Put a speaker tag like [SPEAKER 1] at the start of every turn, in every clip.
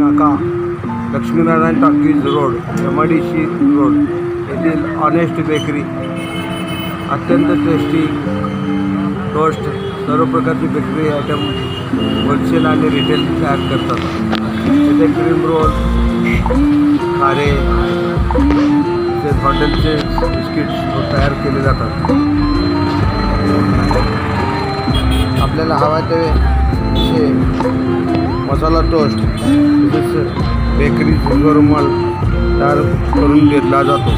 [SPEAKER 1] नाका Laxminarayan talkies road M I D C road येथील honest bakery अत्यंत tasty toast सर्व प्रकारची बेकरी आयटम होलसेल आणि रिटेल तयार करतात. येथे क्रीम रोल खारे ते हॉटेलचे बिस्किट्स तयार केले जातात. आपल्याला हवा ते मसाला टोस्ट तसेच बेकरी रुमाल तयार करून घेतला जातो.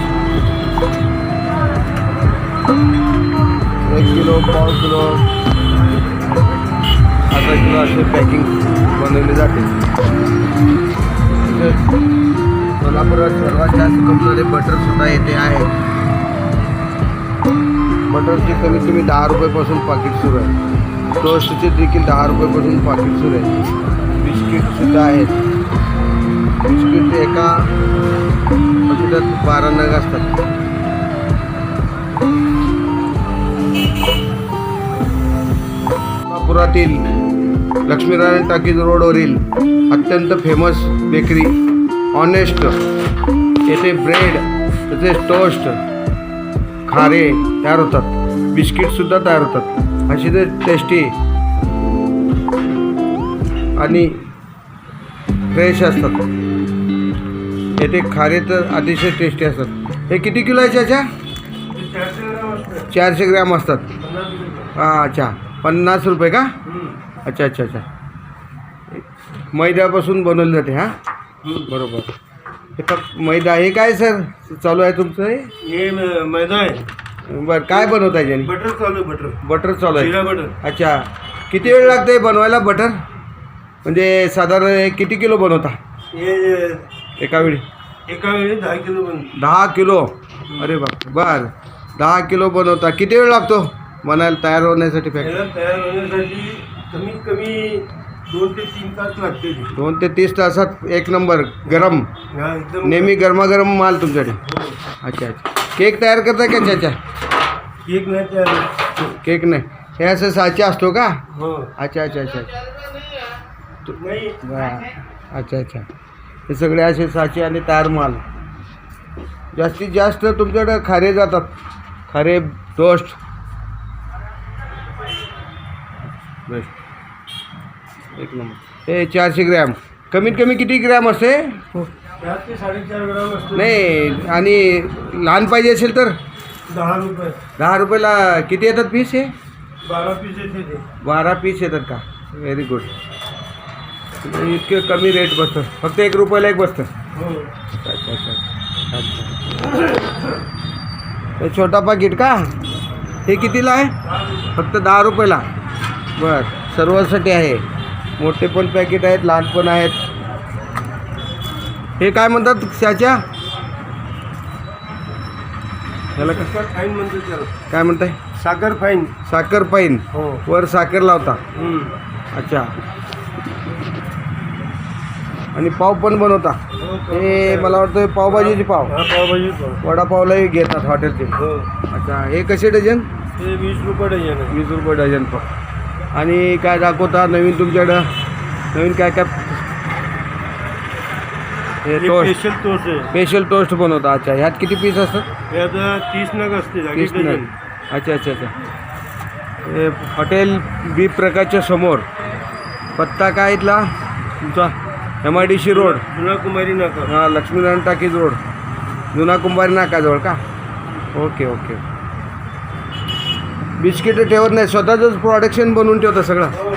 [SPEAKER 1] एक किलो पाव किलो अर्धा किलो असे पॅकिंग बनवले जाते. तसेच कोल्हापुरात सर्वात जास्त कंपनी बटरसुद्धा येथे आहे. बटरची कमीत कमी दहा रुपयापासून पाकिट सुरू आहे. टोस्टचे देखील दहा रुपयापासून पाकिट सुरू आहे. बिस्किटसुद्धा आहेत. बिस्किट एका पाकिटात बारा नग असतात. कोल्हापुरातील लक्ष्मीनारायण टाकीज रोडवरील अत्यंत फेमस बेकरी ऑनेस्ट येथे ब्रेड तसेच टोस्ट खारे तयार होतात. बिस्किटसुद्धा तयार होतात. अशी ते टेस्टी आणि फ्रेश असतात. येथे खारे तर अतिशय टेस्टी असतात. हे किती किलो आहे चाचा? चारशे ग्रॅम असतात. हां अच्छा. पन्नास रुपये का? अच्छा अच्छा अच्छा. मैद्यापासून बनवले जाते हां? बरोबर. हे फक्त मैदा हे काय सर? चालू आहे तुमचं हे?
[SPEAKER 2] मैदा आहे.
[SPEAKER 1] बरं काय बनवत आहे
[SPEAKER 2] बटर चालू आहे बटर.
[SPEAKER 1] बटर चालू आहे.
[SPEAKER 2] बटर.
[SPEAKER 1] अच्छा. किती वेळ लागते बनवायला बटर? म्हणजे साधारण किती किलो बनवता?
[SPEAKER 2] हे
[SPEAKER 1] एका वेळी?
[SPEAKER 2] एका वेळी दहा किलो बन
[SPEAKER 1] दहा किलो? अरे बाप बर. दहा किलो बनवता. किती वेळ लागतो बनायला तयार होण्यासाठी
[SPEAKER 2] याला तयार होण्यासाठी कमीत कमी दोन ते तीन तास लागते ते.
[SPEAKER 1] दोन ते तीस तासात एक नंबर गरम.
[SPEAKER 2] हा, एकदम
[SPEAKER 1] नेहमी गरमागरम माल तुमच्याकडे. अच्छा अच्छा. केक तयार करता का चाचा?
[SPEAKER 2] केक नाही तयार
[SPEAKER 1] केक नाही. हे असं साचा असतो का?
[SPEAKER 2] हो.
[SPEAKER 1] अच्छा अच्छा अच्छा. अच्छा अच्छा. हे सगळे असे साचे आणि तयार माल जास्तीत जास्त तुमच्याकडे खारे जातात. खारे टोस्ट. बेस्ट एक नंबर. हे चारशे ग्रॅम. कमीत कमी किती ग्रॅम असते नाही आणि लहान पाहिजे असेल तर?
[SPEAKER 2] दहा रुपये.
[SPEAKER 1] दहा रुपयाला किती येतात पीस हे?
[SPEAKER 2] बारा पीस येते
[SPEAKER 1] बारा पीस येतात का? व्हेरी गुड इतके कमी रेट बसतं. फक्त एक रुपयाला एक बसतं. अच्छा अच्छा अच्छा छोटा पाकिट का? हे कितीला आहे? फक्त दहा रुपयाला. बर सर्वांसाठी आहे. मोठे पण पॅकेट आहेत लहान पण आहेत. हे काय म्हणतात त्याच्या ह्याला का
[SPEAKER 2] साखर फाईन म्हणतो त्याला.
[SPEAKER 1] काय म्हणताय?
[SPEAKER 2] साखर फाईन
[SPEAKER 1] साखर पाईन
[SPEAKER 2] हो.
[SPEAKER 1] वर साखर लावता. अच्छा. आणि पाव पण बनवता.
[SPEAKER 2] हो,
[SPEAKER 1] हे मला वाटतं पावभाजीचे पाव.
[SPEAKER 2] हा पावभाजी पाव.
[SPEAKER 1] वडापावलाही घेतात हॉटेलचे.
[SPEAKER 2] हो.
[SPEAKER 1] अच्छा हे कसे डझन?
[SPEAKER 2] ते वीस रुपये डझन आहे.
[SPEAKER 1] वीस रुपये डझन पाव. आणि काय दाखवता नवीन तुमच्याकडं? नवीन काय काय? हे
[SPEAKER 2] हे
[SPEAKER 1] टोस्ट
[SPEAKER 2] स्पेशल टोस्ट आहे.
[SPEAKER 1] स्पेशल टोस्ट बनवता. अच्छा ह्यात किती पीस असतात?
[SPEAKER 2] हे आता तीस नग असते
[SPEAKER 1] तीस
[SPEAKER 2] डझन.
[SPEAKER 1] नाही अच्छा अच्छा अच्छा. हे हॉटेल बी प्रकाशच्या समोर. पत्ता काय इथला? तुमचा? M I D C road
[SPEAKER 2] जुना कुमारी नाका
[SPEAKER 1] हां लक्ष्मीनारायण टाकीज रोड. जुना कुंभारी नाकाजवळ का? Okay okay. बिस्किट ठेवत नाही. स्वतःचंच प्रोडक्शन बनवून ठेवतं सगळं.